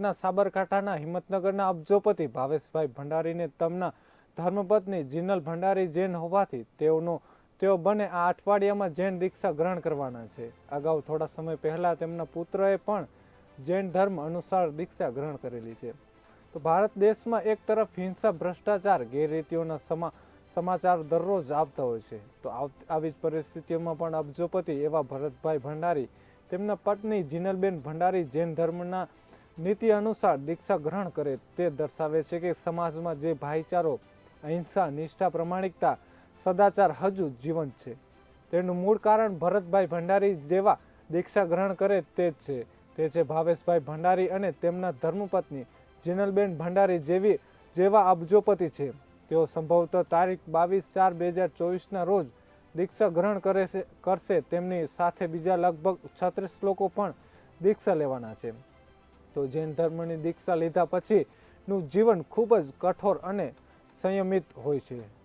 ગુજરાતના સાબરકાંઠાના હિંમતનગરના અબજોપતિ ભાવેશભાઈ ભંડારીને તેમના ધર્મપત્ની જીનલ ભંડારી જૈન હોવાથી તેઓનો, તેઓ બંને આ અઠવાડિયામાં જૈન દીક્ષા ગ્રહણ કરવાના છે. અગાઉ થોડા સમય પહેલા તેમના પુત્રએ પણ જૈન ધર્મ અનુસાર દીક્ષા ગ્રહણ કરેલી છે. તો ભારત દેશમાં એક તરફ હિંસા, ભ્રષ્ટાચાર, ગેરરીતિઓના સમા, સમાચાર દરરોજ આવતા હોય છે. તો આવી જ પરિસ્થિતિઓમાં પણ અબજોપતિ એવા ભરતભાઈ ભંડારી, તેમના પત્ની જીનલબેન ભંડારી જૈન ધર્મના નીતિ અનુસાર દીક્ષા ગ્રહણ કરે તે દર્શાવે છે કે સમાજમાં જે ભાઈચારો, અહિંસા, નિષ્ઠા, પ્રમાણિકતા, સદાચાર હજુ જીવંત છે. તેનું મૂળ કારણ ભરતભાઈ ભંડારી જેવા દીક્ષા ગ્રહણ કરે તે જ છે. તે છે ભાવેશભાઈ ભંડારી અને તેમના ધર્મપત્ની જીનલબેન ભંડારી જેવી, જેવા અબજોપતિ છે. તેઓ સંભવતઃ તારીખ બાવીસ ચાર બે હજાર ચોવીસના રોજ દીક્ષા ગ્રહણ કરે છે, કરશે. તેમની સાથે બીજા લગભગ છત્રીસ લોકો પણ દીક્ષા લેવાના છે. તો જૈન ધર્મની દીક્ષા લીધા પછીનું જીવન ખૂબ જ કઠોર અને સંયમિત હોય છે.